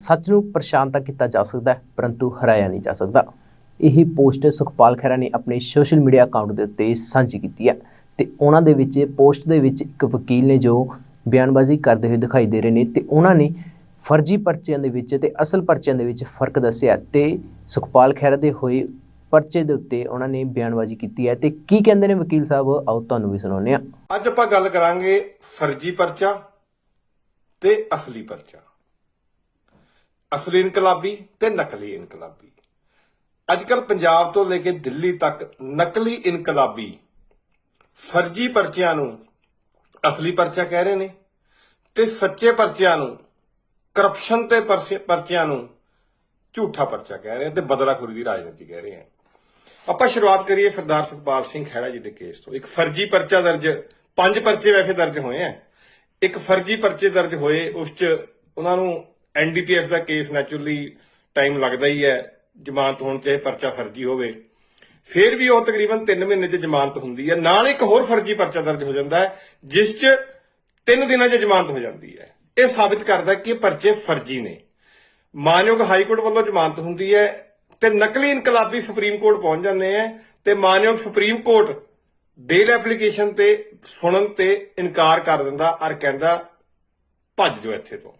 ਸੱਚ ਨੂੰ ਪਰੇਸ਼ਾਨ ਤਾਂ ਕੀਤਾ ਜਾ ਸਕਦਾ ਹੈ, ਪਰੰਤੂ ਹਰਾਇਆ ਨਹੀਂ ਜਾ ਸਕਦਾ। ਇਹ ਪੋਸਟ ਸੁਖਪਾਲ ਖਹਿਰਾ ਨੇ ਆਪਣੇ ਸੋਸ਼ਲ ਮੀਡੀਆ ਅਕਾਊਂਟ ਦੇ ਉੱਤੇ ਸਾਂਝੀ ਕੀਤੀ ਹੈ ਤੇ ਉਹਨਾਂ ਦੇ ਵਿੱਚ, ਪੋਸਟ ਦੇ ਵਿੱਚ ਇੱਕ ਵਕੀਲ ਨੇ ਜੋ ਬਿਆਨਬਾਜ਼ੀ ਕਰਦੇ ਹੋਏ ਦਿਖਾਈ ਦੇ ਰਹੇ ਨੇ ਤੇ ਉਹਨਾਂ ਨੇ ਫਰਜ਼ੀ ਪਰਚਿਆਂ ਦੇ ਵਿੱਚ ਤੇ ਅਸਲ ਪਰਚਿਆਂ ਦੇ ਵਿੱਚ ਫ਼ਰਕ ਦੱਸਿਆ ਤੇ ਸੁਖਪਾਲ ਖਹਿਰਾ ਦੇ ਹੋਏ ਪਰਚੇ ਦੇ ਉੱਤੇ ਉਹਨਾਂ ਨੇ ਬਿਆਨਬਾਜ਼ੀ ਕੀਤੀ ਹੈ ਤੇ ਕੀ ਕਹਿੰਦੇ ਨੇ ਵਕੀਲ ਸਾਹਿਬ? ਆਓ ਤੁਹਾਨੂੰ ਵੀ ਸੁਣਾਉਂਦੇ ਹਾਂ। ਅੱਜ ਆਪਾਂ ਗੱਲ ਕਰਾਂਗੇ ਫਰਜ਼ੀ ਪਰਚਾ ਤੇ ਅਸਲੀ ਪਰਚਾ। ਅਸਲੀ ਇਨਕਲਾਬੀ ਤੇ ਨਕਲੀ ਇਨਕਲਾਬੀ। ਅੱਜ ਕੱਲ ਪੰਜਾਬ ਤੋਂ ਲੈ ਕੇ ਦਿੱਲੀ ਤੱਕ ਨਕਲੀ ਇਨਕਲਾਬੀ ਫਰਜ਼ੀ ਪਰਚਿਆਂ ਨੂੰ ਅਸਲੀ ਪਰਚਾ ਕਹਿ ਰਹੇ ਨੇ ਤੇ ਸੱਚੇ ਪਰਚਿਆਂ ਨੂੰ ਕਰਪਸ਼ਨ ਤੇ ਪਰਚੇ- ਪਰਚਿਆਂ ਨੂੰ ਝੂਠਾ ਪਰਚਾ ਕਹਿ ਰਹੇ ਆ ਤੇ ਬਦਲਾਖੋਰੀ ਦੀ ਰਾਜਨੀਤੀ ਕਹਿ ਰਹੇ ਆ। ਆਪਾਂ ਸ਼ੁਰੂਆਤ ਕਰੀਏ ਸਰਦਾਰ ਸੁਖਪਾਲ ਸਿੰਘ ਖਹਿਰਾ ਜੀ ਦੇ ਕੇਸ ਤੋਂ। ਇੱਕ ਫਰਜ਼ੀ ਪਰਚਾ ਦਰਜ, ਪੰਜ ਪਰਚੇ ਵੈਸੇ ਦਰਜ ਹੋਏ ਆ। ਇੱਕ ਫਰਜ਼ੀ ਪਰਚੇ ਦਰਜ ਹੋਏ, ਉਸ 'ਚ ਉਹਨਾਂ ਨੂੰ ਐਨਡੀਪੀਐਸ ਦਾ ਕੇਸ ਨੈਚੁਰਲੀ ਟਾਈਮ ਲੱਗਦਾ ਹੀ ਹੈ, ਜ਼ਮਾਨਤ ਹੋਣ ਚਾਹੇ ਪਰਚਾ ਫਰਜ਼ੀ ਹੋਵੇ। ਫਿਰ ਵੀ ਉਹ ਤਕਰੀਬਨ 3 ਮਹੀਨੇ 'ਚ ਜ਼ਮਾਨਤ ਹੁੰਦੀ ਹੈ। ਨਾਲ ਇੱਕ ਹੋਰ ਫਰਜ਼ੀ ਪਰਚਾ ਦਰਜ ਹੋ ਜਾਂਦਾ ਹੈ, ਜਿਸ 'ਚ 3 ਦਿਨਾਂ 'ਚ ਜ਼ਮਾਨਤ ਹੋ ਜਾਂਦੀ ਹੈ। ਇਹ ਸਾਬਿਤ ਕਰਦਾ ਕਿ ਪਰਚੇ ਫਰਜ਼ੀ ਨੇ। ਮਾਨਯੋਗ ਹਾਈ ਕੋਰਟ ਵੱਲੋਂ ਜ਼ਮਾਨਤ ਹੁੰਦੀ ਹੈ ਤੇ ਨਕਲੀ ਇਨਕਲਾਬੀ ਸੁਪਰੀਮ ਕੋਰਟ ਪਹੁੰਚ ਜਾਂਦੇ ਆ ਤੇ ਮਾਨਯੋਗ ਸੁਪਰੀਮ ਕੋਰਟ ਬੇਲ ਐਪਲੀਕੇਸ਼ਨ ਤੇ ਸੁਣਨ ਤੇ ਇਨਕਾਰ ਕਰ ਦਿੰਦਾ ਔਰ ਕਹਿੰਦਾ, ਭੱਜ ਜੋ ਇੱਥੇ ਤੋਂ।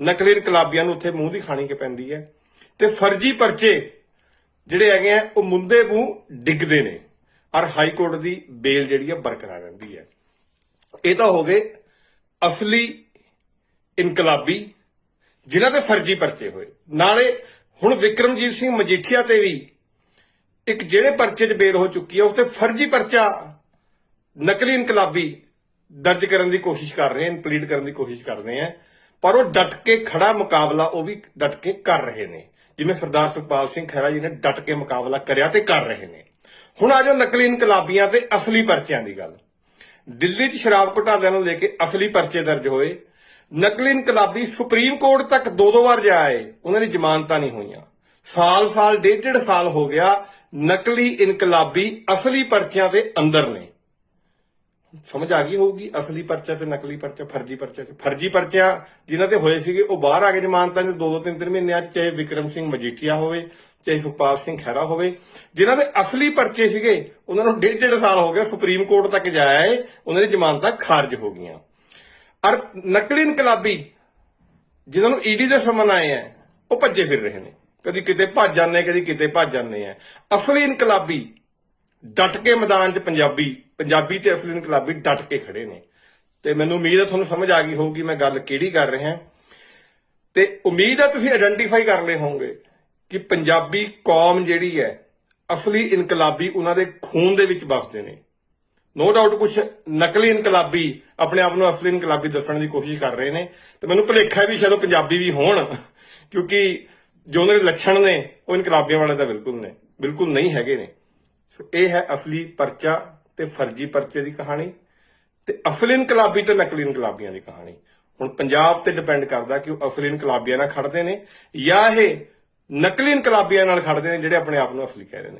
ਨਕਲੀ ਇਨਕਲਾਬੀਆਂ ਨੂੰ ਉੱਥੇ ਮੂੰਹ ਦੀ ਖਾਣੀ ਕੇ ਪੈਂਦੀ ਹੈ। ਤੇ ਫਰਜ਼ੀ ਪਰਚੇ ਜਿਹੜੇ ਹੈਗੇ ਆ, ਉਹ ਮੁੰਦੇ ਮੂੰਹ ਡਿੱਗਦੇ ਨੇ। ਔਰ ਹਾਈ ਕੋਰਟ ਦੀ ਬੇਲ ਜਿਹੜੀ ਹੈ ਬਰਕਰਾਰ ਰਹਿੰਦੀ ਹੈ। ਇਹ ਤਾਂ ਹੋ ਗਏ ਅਸਲੀ ਇਨਕਲਾਬੀ, ਜਿਨ੍ਹਾਂ ਤੇ ਫਰਜ਼ੀ ਪਰਚੇ ਹੋਏ। ਨਾਲੇ ਹੁਣ ਵਿਕਰਮਜੀਤ ਸਿੰਘ ਮਜੀਠੀਆ ਤੇ ਵੀ ਇੱਕ ਜਿਹੜੇ ਪਰਚੇ 'ਚ ਬੇਲ ਹੋ ਚੁੱਕੀ ਹੈ ਉਸ ਤੇ ਫਰਜ਼ੀ ਪਰਚਾ ਨਕਲੀ ਇਨਕਲਾਬੀ ਦਰਜ ਕਰਨ ਦੀ ਕੋਸ਼ਿਸ਼ ਕਰ ਰਹੇ ਹਨ ਪਲੀਡ ਕਰਨ ਦੀ ਕੋਸ਼ਿਸ਼ ਕਰ ਰਹੇ ਹਨ। ਪਰ ਉਹ ਡਟ ਕੇ ਖੜਾ ਮੁਕਾਬਲਾ ਉਹ ਵੀ ਡਟ ਕੇ ਕਰ ਰਹੇ ਨੇ। ਜਿਵੇਂ ਸਰਦਾਰ ਸੁਖਪਾਲ ਸਿੰਘ ਖਹਿਰਾ ਜੀ ਨੇ ਡਟ ਕੇ ਮੁਕਾਬਲਾ ਕਰਿਆ ਤੇ ਕਰ ਰਹੇ ਨੇ। ਹੁਣ ਆ ਜਾਓ ਨਕਲੀ ਇਨਕਲਾਬੀਆਂ ਤੇ ਅਸਲੀ ਪਰਚਿਆਂ ਦੀ ਗੱਲ। ਦਿੱਲੀ 'ਚ ਸ਼ਰਾਬ ਘੁਟਾਲਿਆਂ ਨੂੰ ਲੈ ਕੇ ਅਸਲੀ ਪਰਚੇ ਦਰਜ ਹੋਏ। ਨਕਲੀ ਇਨਕਲਾਬੀ ਸੁਪਰੀਮ ਕੋਰਟ ਤੱਕ ਦੋ ਦੋ ਵਾਰ ਜਾਏ ਉਹਨਾਂ ਦੀ ਜ਼ਮਾਨਤਾਂ ਨਹੀਂ ਹੋਈਆਂ। ਸਾਲ-ਸਾਲ ਡੇਢ ਡੇਢ ਸਾਲ ਹੋ ਗਿਆ ਨਕਲੀ ਇਨਕਲਾਬੀ ਅਸਲੀ ਪਰਚਿਆਂ ਦੇ ਅੰਦਰ ਨੇ। ਸਮਝ ਆ ਗਈ ਹੋਊਗੀ, ਅਸਲੀ ਪਰਚਾ ਤੇ ਨਕਲੀ ਪਰਚਾ, ਫਰਜ਼ੀ ਪਰਚਾ ਤੇ। ਫਰਜ਼ੀ ਪਰਚਾ ਜਿਨ੍ਹਾਂ ਤੇ ਹੋਏ ਸੀਗੇ, ਉਹ ਬਾਹਰ ਆ ਕੇ ਜ਼ਮਾਨਤਾਂ ਚ ਦੋ ਦੋ ਤਿੰਨ ਤਿੰਨ ਮਹੀਨਿਆਂ 'ਚ, ਚਾਹੇ ਵਿਕਰਮ ਸਿੰਘ ਮਜੀਠੀਆ ਹੋਵੇ, ਚਾਹੇ ਸੁਖਪਾਲ ਸਿੰਘ ਖਹਿਰਾ ਹੋਵੇ। ਜਿਨ੍ਹਾਂ ਦੇ ਅਸਲੀ ਪਰਚੇ ਸੀਗੇ, ਉਹਨਾਂ ਨੂੰ ਡੇਢ ਡੇਢ ਸਾਲ ਹੋ ਗਿਆ ਸੁਪਰੀਮ ਕੋਰਟ ਤੱਕ ਜਾਇਆ ਏ, ਉਹਨਾਂ ਦੀ ਜ਼ਮਾਨਤਾਂ ਖਾਰਜ ਹੋ ਗਈਆਂ। ਅਰ ਨਕਲੀ ਇਨਕਲਾਬੀ, ਜਿਨ੍ਹਾਂ ਨੂੰ ਈਡੀ ਦੇ ਸਮਨ ਆਏ ਆ, ਉਹ ਭੱਜੇ ਫਿਰ ਰਹੇ ਨੇ। ਕਦੀ ਕਿਤੇ ਭੱਜ ਜਾਂਦੇ ਕਦੀ ਕਿਤੇ ਭੱਜ ਜਾਂਦੇ ਆ। ਅਸਲੀ ਇਨਕਲਾਬੀ, ਡਟ ਕੇ ਮੈਦਾਨ 'ਚ ਪੰਜਾਬੀ ਪੰਜਾਬੀ ਤੇ ਅਸਲੀ ਇਨਕਲਾਬੀ ਡਟ ਕੇ ਖੜੇ ਨੇ। ਤੇ ਮੈਨੂੰ ਉਮੀਦ ਹੈ ਤੁਹਾਨੂੰ ਸਮਝ ਆ ਗਈ ਹੋਊਗੀ ਮੈਂ ਗੱਲ ਕਿਹੜੀ ਕਰ ਰਿਹਾ ਤੇ ਉਮੀਦ ਹੈ ਤੁਸੀਂ ਆਇਡੈਂਟੀਫਾਈ ਕਰ ਲਏ ਹੋਵੋਗੇ ਕਿ ਪੰਜਾਬੀ ਕੌਮ ਜਿਹੜੀ ਹੈ, ਅਸਲੀ ਇਨਕਲਾਬੀ ਉਹਨਾਂ ਦੇ ਖੂਨ ਦੇ ਵਿੱਚ ਵਸਦੇ ਨੇ। ਨੋ ਡਾਊਟ ਕੁਝ ਨਕਲੀ ਇਨਕਲਾਬੀ ਆਪਣੇ ਆਪ ਨੂੰ ਅਸਲੀ ਇਨਕਲਾਬੀ ਦੱਸਣ ਦੀ ਕੋਸ਼ਿਸ਼ ਕਰ ਰਹੇ ਨੇ। ਤੇ ਮੈਨੂੰ ਭੁਲੇਖਾ ਵੀ ਸ਼ਾਇਦ ਉਹ ਪੰਜਾਬੀ ਵੀ ਹੋਣ, ਕਿਉਂਕਿ ਜੋ ਉਹਨਾਂ ਦੇ ਲੱਛਣ ਨੇ, ਉਹ ਇਨਕਲਾਬੀਆਂ ਵਾਲੇ ਤਾਂ ਬਿਲਕੁਲ ਨੇ, ਬਿਲਕੁਲ ਨਹੀਂ ਹੈਗੇ ਨੇ। ਸੋ ਇਹ ਹੈ ਅਸਲੀ ਪਰਚਾ ਤੇ ਫਰਜ਼ੀ ਪਰਚੇ ਦੀ ਕਹਾਣੀ ਤੇ ਅਸਲੀ ਇਨਕਲਾਬੀ ਤੇ ਨਕਲੀ ਇਨਕਲਾਬੀਆਂ ਦੀ ਕਹਾਣੀ। ਹੁਣ ਪੰਜਾਬ ਤੇ ਡਿਪੈਂਡ ਕਰਦਾ ਕਿ ਉਹ ਅਸਲੀ ਇਨਕਲਾਬੀਆਂ ਨਾਲ ਖੜਦੇ ਨੇ ਜਾਂ ਇਹ ਨਕਲੀ ਇਨਕਲਾਬੀਆਂ ਨਾਲ ਖੜਦੇ ਨੇ ਜਿਹੜੇ ਆਪਣੇ ਆਪ ਨੂੰ ਅਸਲੀ ਕਹਿ ਰਹੇ ਨੇ।